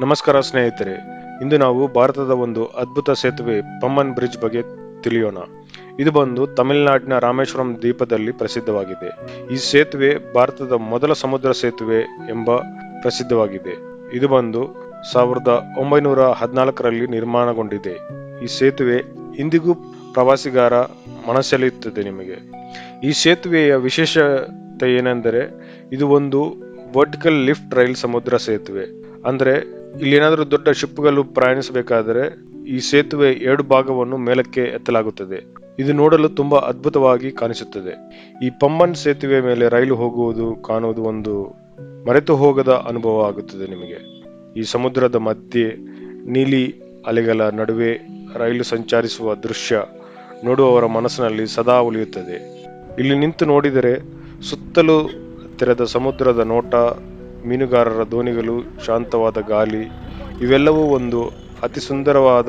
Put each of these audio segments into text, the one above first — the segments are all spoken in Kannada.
ನಮಸ್ಕಾರ ಸ್ನೇಹಿತರೆ, ಇಂದು ನಾವು ಭಾರತದ ಒಂದು ಅದ್ಭುತ ಸೇತುವೆ ಪಮ್ಮನ್ ಬ್ರಿಡ್ಜ್ ಬಗ್ಗೆ ತಿಳಿಯೋಣ. ಇದು ಬಂದು ತಮಿಳುನಾಡಿನ ರಾಮೇಶ್ವರಂ ದ್ವೀಪದಲ್ಲಿ ಪ್ರಸಿದ್ಧವಾಗಿದೆ. ಈ ಸೇತುವೆ ಭಾರತದ ಮೊದಲ ಸಮುದ್ರ ಸೇತುವೆ ಎಂಬ ಪ್ರಸಿದ್ಧವಾಗಿದೆ. ಇದು ಬಂದು ಸಾವಿರದ ಒಂಬೈನೂರ ಹದಿನಾಲ್ಕರಲ್ಲಿ ನಿರ್ಮಾಣಗೊಂಡಿದೆ. ಈ ಸೇತುವೆ ಇಂದಿಗೂ ಪ್ರವಾಸಿಗಾರ ಮನಸೆಳೆಯುತ್ತದೆ ನಿಮಗೆ. ಈ ಸೇತುವೆಯ ವಿಶೇಷತೆ ಏನೆಂದರೆ, ಇದು ಒಂದು ವರ್ಟಿಕಲ್ ಲಿಫ್ಟ್ ರೈಲ್ ಸಮುದ್ರ ಸೇತುವೆ. ಅಂದ್ರೆ ಇಲ್ಲಿ ಏನಾದರೂ ದೊಡ್ಡ ಶಿಪ್ಗಳು ಪ್ರಯಾಣಿಸಬೇಕಾದರೆ ಈ ಸೇತುವೆ ಎರಡು ಭಾಗವನ್ನು ಮೇಲಕ್ಕೆ ಎತ್ತಲಾಗುತ್ತದೆ. ಇದು ನೋಡಲು ತುಂಬಾ ಅದ್ಭುತವಾಗಿ ಕಾಣಿಸುತ್ತದೆ. ಈ ಪಂಬನ್ ಸೇತುವೆ ಮೇಲೆ ರೈಲು ಹೋಗುವುದು ಕಾಣುವುದು ಒಂದು ಮರೆತು ಹೋಗದ ಅನುಭವ ಆಗುತ್ತದೆ ನಿಮಗೆ. ಈ ಸಮುದ್ರದ ಮಧ್ಯೆ ನೀಲಿ ಅಲೆಗಳ ನಡುವೆ ರೈಲು ಸಂಚರಿಸುವ ದೃಶ್ಯ ನೋಡುವವರ ಮನಸ್ಸಿನಲ್ಲಿ ಸದಾ ಉಳಿಯುತ್ತದೆ. ಇಲ್ಲಿ ನಿಂತು ನೋಡಿದರೆ ಸುತ್ತಲೂ ತೆರೆದ ಸಮುದ್ರದ ನೋಟ ಮೀನುಗಾರರ ದೋಣಿಗಳು, ಶಾಂತವಾದ ಗಾಳಿ, ಇವೆಲ್ಲವೂ ಒಂದು ಅತಿ ಸುಂದರವಾದ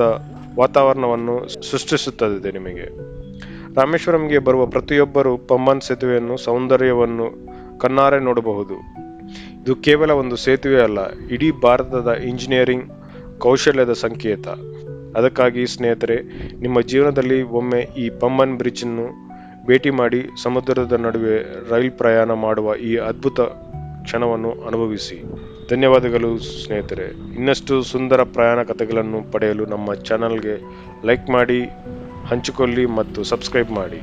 ವಾತಾವರಣವನ್ನು ಸೃಷ್ಟಿಸುತ್ತದೆ ನಿಮಗೆ. ರಾಮೇಶ್ವರಂಗೆ ಬರುವ ಪ್ರತಿಯೊಬ್ಬರು ಪಮ್ಮನ್ ಸೇತುವೆಯನ್ನು, ಸೌಂದರ್ಯವನ್ನು ಕಣ್ಣಾರೆ ನೋಡಬಹುದು. ಇದು ಕೇವಲ ಒಂದು ಸೇತುವೆ ಅಲ್ಲ, ಇಡೀ ಭಾರತದ ಇಂಜಿನಿಯರಿಂಗ್ ಕೌಶಲ್ಯದ ಸಂಕೇತ. ಅದಕ್ಕಾಗಿ ಸ್ನೇಹಿತರೆ, ನಿಮ್ಮ ಜೀವನದಲ್ಲಿ ಒಮ್ಮೆ ಈ ಪಮ್ಮನ್ ಬ್ರಿಡ್ಜ್ ಅನ್ನು ಭೇಟಿ ಮಾಡಿ ಸಮುದ್ರದ ನಡುವೆ ರೈಲ್ ಪ್ರಯಾಣ ಮಾಡುವ ಈ ಅದ್ಭುತ ಕ್ಷಣವನ್ನು ಅನುಭವಿಸಿ. ಧನ್ಯವಾದಗಳು ಸ್ನೇಹಿತರೆ. ಇನ್ನಷ್ಟು ಸುಂದರ ಪ್ರಯಾಣ ಕಥೆಗಳನ್ನು ಪಡೆಯಲು ನಮ್ಮ ಚಾನಲ್ಗೆ ಲೈಕ್ ಮಾಡಿ, ಹಂಚಿಕೊಳ್ಳಿ ಮತ್ತು ಸಬ್ಸ್ಕ್ರೈಬ್ ಮಾಡಿ.